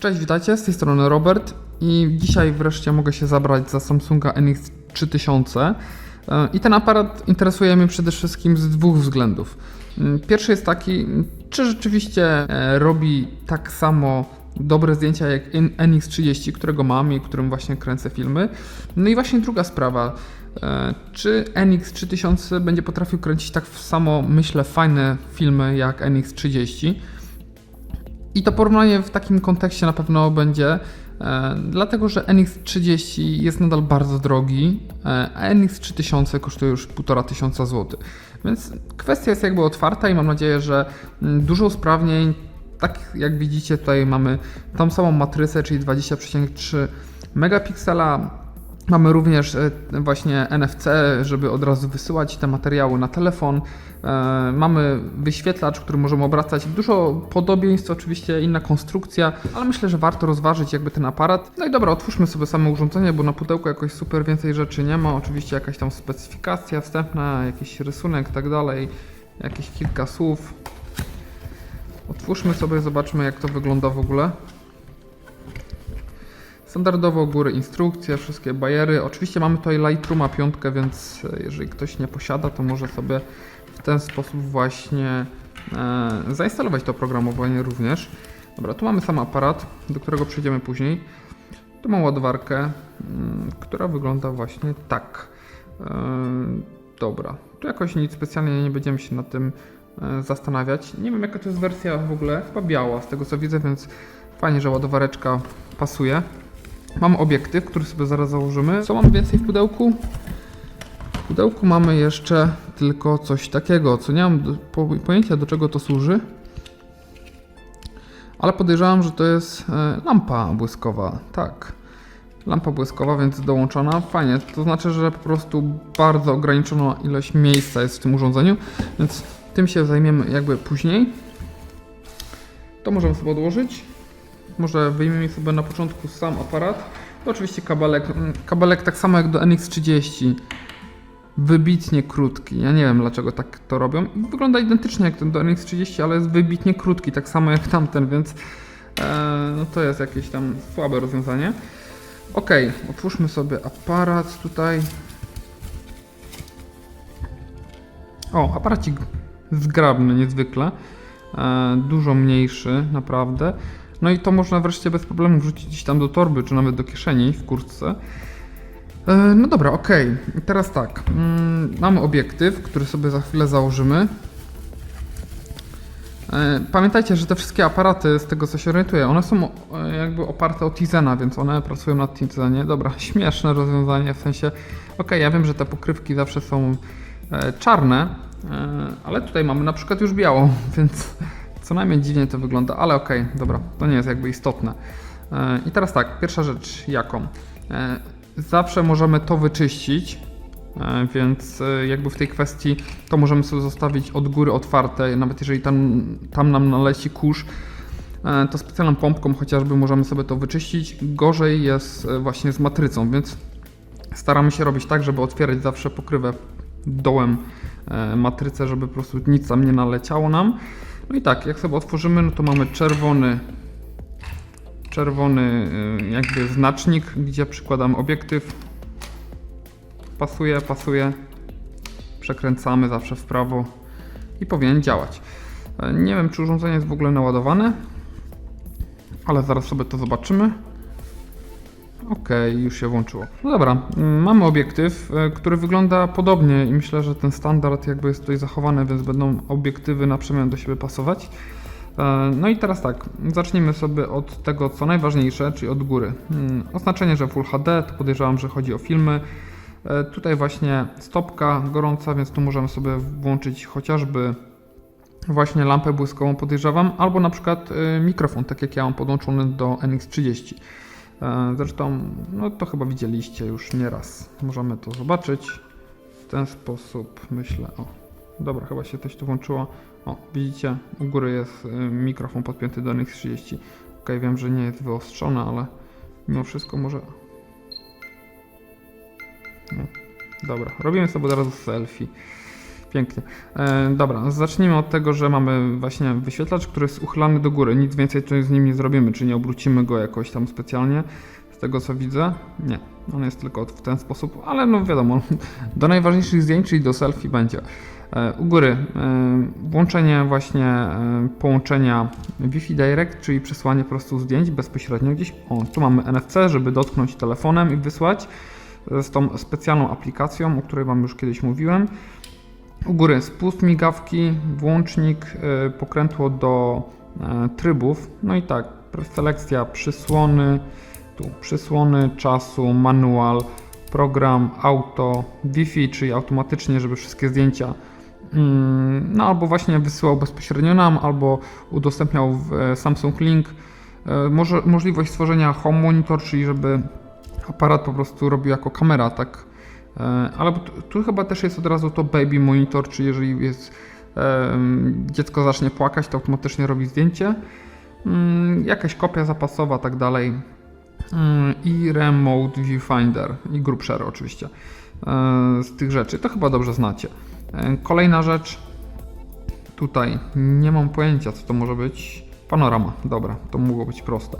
Cześć, witajcie, z tej strony Robert i dzisiaj wreszcie mogę się zabrać za Samsunga NX 3000 E, i ten aparat interesuje mnie przede wszystkim z dwóch względów. Mm, Pierwszy jest taki, czy rzeczywiście e, robi tak samo dobre zdjęcia jak N- NX30, którego mam i którym właśnie kręcę filmy. No i właśnie druga sprawa, e, czy NX 3000 będzie potrafił kręcić tak samo, myślę, fajne filmy jak NX30? I to porównanie w takim kontekście na pewno będzie, e, dlatego że NX30 jest nadal bardzo drogi, e, a NX3000 kosztuje już 1500 zł. Więc kwestia jest jakby otwarta i mam nadzieję, że mm, dużo usprawnień, tak jak widzicie tutaj mamy tą samą matrycę, czyli 20,3 megapiksela. Mamy również e, właśnie NFC, żeby od razu wysyłać te materiały na telefon. E, Mamy wyświetlacz, który możemy obracać. Dużo podobieństw, oczywiście inna konstrukcja, ale myślę, że warto rozważyć jakby ten aparat. No i dobra, otwórzmy sobie samo urządzenie, bo na pudełku jakoś super więcej rzeczy nie ma. Oczywiście jakaś tam specyfikacja wstępna, jakiś rysunek tak dalej, jakieś kilka słów. Otwórzmy sobie, zobaczmy jak to wygląda w ogóle. Standardowo góry instrukcje, wszystkie bajery. Oczywiście mamy tutaj Lightrooma 5, więc e, jeżeli ktoś nie posiada, to może sobie w ten sposób właśnie e, zainstalować to oprogramowanie również. Dobra, tu mamy sam aparat, do którego przejdziemy później. Tu mam ładowarkę, mm, która wygląda właśnie tak. E, dobra, tu jakoś nic specjalnie nie będziemy się nad tym e, zastanawiać. Nie wiem jaka to jest wersja w ogóle, chyba biała z tego co widzę, więc fajnie, że ładowareczka pasuje. Mam obiektyw, który sobie zaraz założymy. Co mamy więcej w pudełku? W pudełku mamy jeszcze tylko coś takiego, co nie mam po, pojęcia do czego to służy. Ale podejrzewam, że to jest e, lampa błyskowa. Tak. Lampa błyskowa, więc dołączona. Fajnie. To znaczy, że po prostu bardzo ograniczona ilość miejsca jest w tym urządzeniu, więc tym się zajmiemy jakby później. To możemy sobie odłożyć. Może wyjmiemy sobie na początku sam aparat. Oczywiście kabelek. mm, Kabelek tak samo jak do NX30. Wybitnie krótki. Ja nie wiem dlaczego tak to robią. Wygląda identycznie jak ten do NX30, ale jest wybitnie krótki, tak samo jak tamten, więc e, no to jest jakieś tam słabe rozwiązanie. Ok, otwórzmy sobie aparat tutaj. O, aparacik zgrabny niezwykle. E, dużo mniejszy, naprawdę. No i to można wreszcie bez problemu wrzucić gdzieś tam do torby, czy nawet do kieszeni w kurtce. E, No dobra, okej. Teraz tak. Mm, Mamy obiektyw, który sobie za chwilę założymy. E, Pamiętajcie, że te wszystkie aparaty, z tego co się orientuję, one są e, jakby oparte o Tizena, więc one pracują na Tizenie. Dobra, śmieszne rozwiązanie, w sensie, okej, ja wiem, że te pokrywki zawsze są czarne, ale tutaj mamy na przykład już białą, więc co najmniej dziwnie to wygląda, ale okej, dobra, to nie jest jakby istotne. E, I teraz tak, pierwsza rzecz, jaką? E, Zawsze możemy to wyczyścić, e, więc jakby w tej kwestii to możemy sobie zostawić od góry otwarte, nawet jeżeli tam, tam nam naleci kurz, to specjalną pompką chociażby możemy sobie to wyczyścić. Gorzej jest właśnie z matrycą, więc staramy się robić tak, żeby otwierać zawsze pokrywę dołem matrycę, żeby po prostu nic tam nie naleciało nam. No i tak, jak sobie otworzymy, no to mamy czerwony czerwony y, jakby znacznik, gdzie przykładam obiektyw. Pasuje, pasuje. Przekręcamy zawsze w prawo i powinien działać. E, Nie wiem, czy urządzenie jest w ogóle naładowane, ale zaraz sobie to zobaczymy. Ok, już się włączyło. No dobra, mm, mamy obiektyw, e, który wygląda podobnie i myślę, że ten standard jakby jest tutaj zachowany, więc będą obiektywy na przemian do siebie pasować. E, No i teraz tak, zacznijmy sobie od tego, co najważniejsze, czyli od góry. Mm, Oznaczenie, że Full HD, to podejrzewam, że chodzi o filmy. E, Tutaj właśnie stopka gorąca, więc tu możemy sobie włączyć chociażby właśnie lampę błyskową, podejrzewam, albo na przykład mikrofon, tak jak ja mam podłączony do NX30. E, Zresztą, no to chyba widzieliście już nieraz. Możemy to zobaczyć w ten sposób, myślę. O, dobra, chyba się coś tu włączyło. O, widzicie, u góry jest y, mikrofon podpięty do NX30. Ok, wiem, że nie jest wyostrzony, ale mimo wszystko może... No, dobra, robimy sobie od razu selfie. Pięknie. E, dobra, zacznijmy od tego, że mamy właśnie wyświetlacz, który jest uchylany do góry. Nic więcej z nim nie zrobimy, czyli nie obrócimy go jakoś tam specjalnie. Z tego co widzę, nie. On jest tylko w ten sposób, ale no wiadomo, do najważniejszych zdjęć, czyli do selfie będzie. E, u góry e, włączenie właśnie e, połączenia Wi-Fi Direct, czyli przesłanie po prostu zdjęć bezpośrednio gdzieś. O, tu mamy NFC, żeby dotknąć telefonem i wysłać e, z tą specjalną aplikacją, o której Wam już kiedyś mówiłem. U góry spust migawki, włącznik, y, pokrętło do e, trybów. No i tak, selekcja przysłony, tu przysłony czasu, manual, program, auto, Wi-Fi, czyli automatycznie, żeby wszystkie zdjęcia mm, no albo właśnie wysyłał bezpośrednio nam, albo udostępniał w e, Samsung Link. E, Może, możliwość stworzenia home monitor, czyli żeby aparat po prostu robił jako kamera, tak Ale tu, chyba też jest od razu to baby monitor, czyli jeżeli jest dziecko zacznie płakać, to automatycznie robi zdjęcie. Mm, Jakaś kopia zapasowa, tak dalej. Mm, I remote viewfinder i group share oczywiście. E, Z tych rzeczy to chyba dobrze znacie. E, Kolejna rzecz. Tutaj nie mam pojęcia, co to może być. Panorama, dobra, to mogło być proste.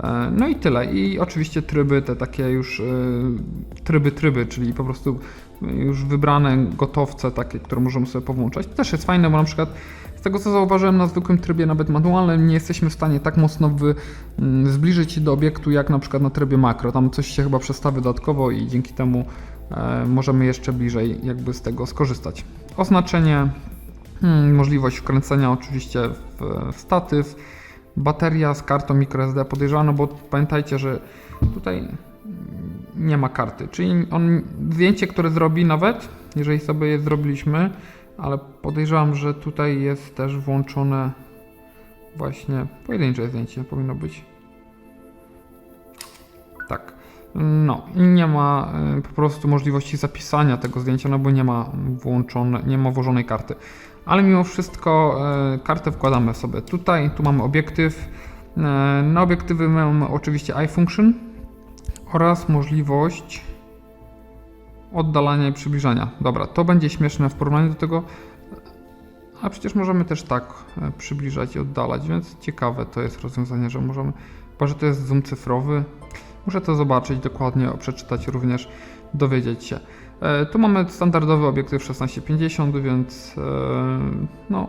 E, No i tyle. I oczywiście tryby, te takie już e, tryby, tryby, czyli po prostu już wybrane gotowce, takie, które możemy sobie powłączać. To też jest fajne, bo na przykład z tego co zauważyłem na zwykłym trybie, nawet manualnym, nie jesteśmy w stanie tak mocno wy, m, zbliżyć do obiektu, jak na przykład na trybie makro. Tam coś się chyba przestawi dodatkowo i dzięki temu e, możemy jeszcze bliżej jakby z tego skorzystać. Oznaczenie, Hmm, możliwość wkręcenia oczywiście w statyw, bateria z kartą microSD podejrzewano, bo pamiętajcie, że tutaj nie ma karty, czyli on zdjęcie, które zrobi nawet, jeżeli sobie je zrobiliśmy, ale podejrzewam, że tutaj jest też włączone właśnie pojedyncze zdjęcie powinno być. Tak. No nie ma y, po prostu możliwości zapisania tego zdjęcia, no bo nie ma włączone, nie ma włożonej karty. Ale mimo wszystko y, kartę wkładamy sobie tutaj, tu mamy obiektyw. Y, Na obiektywy mamy oczywiście iFunction oraz możliwość oddalania i przybliżania. Dobra, to będzie śmieszne w porównaniu do tego, a przecież możemy też tak e, przybliżać i oddalać, więc ciekawe to jest rozwiązanie, że możemy, chyba że to jest zoom cyfrowy. Muszę to zobaczyć dokładnie, przeczytać również, dowiedzieć się. E, Tu mamy standardowy obiektyw 1650, więc e, no,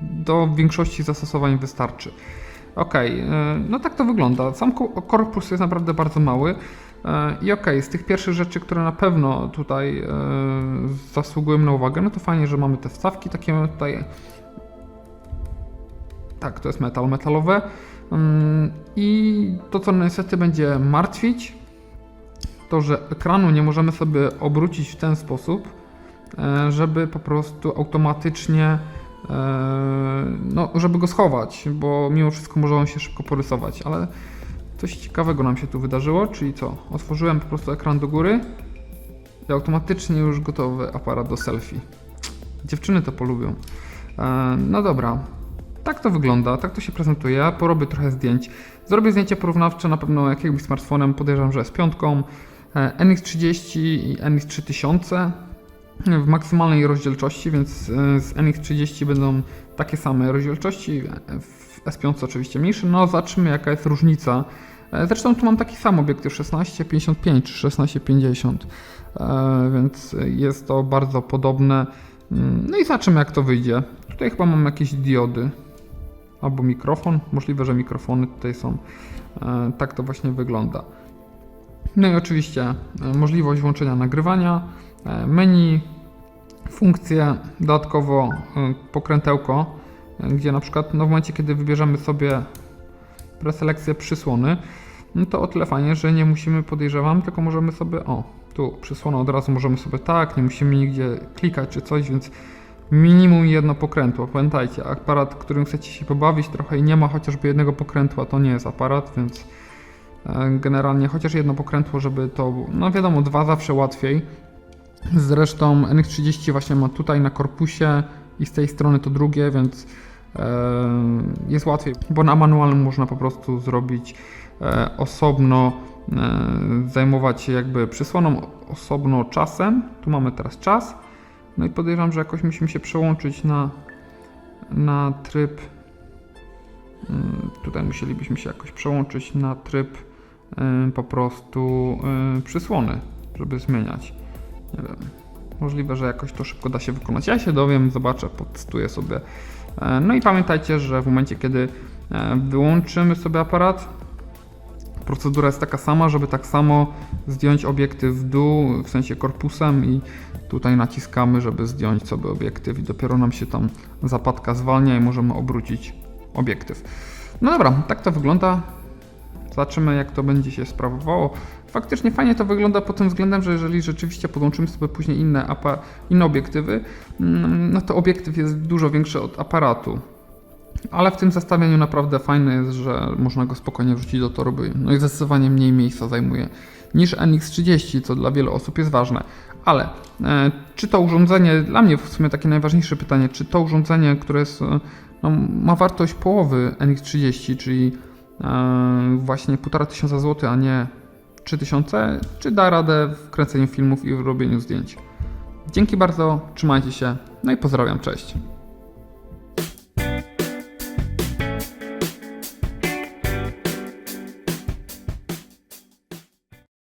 do większości zastosowań wystarczy. Ok, no tak to wygląda. Sam ko- korpus jest naprawdę bardzo mały. E, I ok, z tych pierwszych rzeczy, które na pewno tutaj e, zasługują na uwagę, no to fajnie, że mamy te wstawki, takie tutaj. Tak, to jest metal, metalowe. Mm, I to, co niestety będzie martwić, to, że ekranu nie możemy sobie obrócić w ten sposób, e, żeby po prostu automatycznie, e, no, żeby go schować, bo mimo wszystko może on się szybko porysować, ale coś ciekawego nam się tu wydarzyło, czyli co? Otworzyłem po prostu ekran do góry i automatycznie już gotowy aparat do selfie. Dziewczyny to polubią. E, No dobra, tak to wygląda, tak to się prezentuje. Ja porobię trochę zdjęć. Zrobię zdjęcie porównawcze na pewno jakimś smartfonem, podejrzewam, że z piątką. E, NX30 i NX3000 w maksymalnej rozdzielczości, więc e, z NX30 będą takie same rozdzielczości, e, w S5 oczywiście mniejsze. No zobaczymy jaka jest różnica. E, Zresztą tu mam taki sam obiektyw 1655 czy 1650, e, więc jest to bardzo podobne. Mm, No i zobaczymy jak to wyjdzie. Tutaj chyba mam jakieś diody albo mikrofon. Możliwe, że mikrofony tutaj są. E, Tak to właśnie wygląda. No i oczywiście e, możliwość włączenia nagrywania, e, menu, funkcje, dodatkowo e, pokrętełko, gdzie na przykład no w momencie, kiedy wybierzemy sobie preselekcję przysłony, no to o tyle fajnie, że nie musimy, podejrzewam, tylko możemy sobie, o, tu przysłonę od razu możemy sobie tak, nie musimy nigdzie klikać czy coś, więc minimum jedno pokrętło. Pamiętajcie, aparat, którym chcecie się pobawić trochę i nie ma chociażby jednego pokrętła, to nie jest aparat, więc generalnie chociaż jedno pokrętło, żeby to, no wiadomo, dwa zawsze łatwiej. Zresztą NX30 właśnie ma tutaj na korpusie i z tej strony to drugie, więc e, jest łatwiej, bo na manualnym można po prostu zrobić e, osobno, e, zajmować się jakby przysłoną, osobno czasem. Tu mamy teraz czas No i podejrzewam, że jakoś musimy się przełączyć na, na tryb. mm, Tutaj musielibyśmy się jakoś przełączyć na tryb po prostu y, przysłony, żeby zmieniać. Nie wiem. Możliwe, że jakoś to szybko da się wykonać. Ja się dowiem, zobaczę, potestuję sobie. E, No i pamiętajcie, że w momencie, kiedy e, wyłączymy sobie aparat, procedura jest taka sama, żeby tak samo zdjąć obiektyw w dół, w sensie korpusem i tutaj naciskamy, żeby zdjąć sobie obiektyw i dopiero nam się tam zapadka zwalnia i możemy obrócić obiektyw. No dobra, tak to wygląda. Zobaczymy, jak to będzie się sprawowało. Faktycznie fajnie to wygląda pod tym względem, że jeżeli rzeczywiście podłączymy sobie później inne, apa- inne obiektywy, mm, no to obiektyw jest dużo większy od aparatu. Ale w tym zestawieniu naprawdę fajne jest, że można go spokojnie wrzucić do torby. No i zdecydowanie mniej miejsca zajmuje niż NX30, co dla wielu osób jest ważne. Ale e, czy to urządzenie, dla mnie w sumie takie najważniejsze pytanie, czy to urządzenie, które jest, e, no, ma wartość połowy NX30, czyli właśnie 1500 zł, a nie 3000, czy da radę w kręceniu filmów i w robieniu zdjęć? Dzięki bardzo, trzymajcie się, no i pozdrawiam, cześć.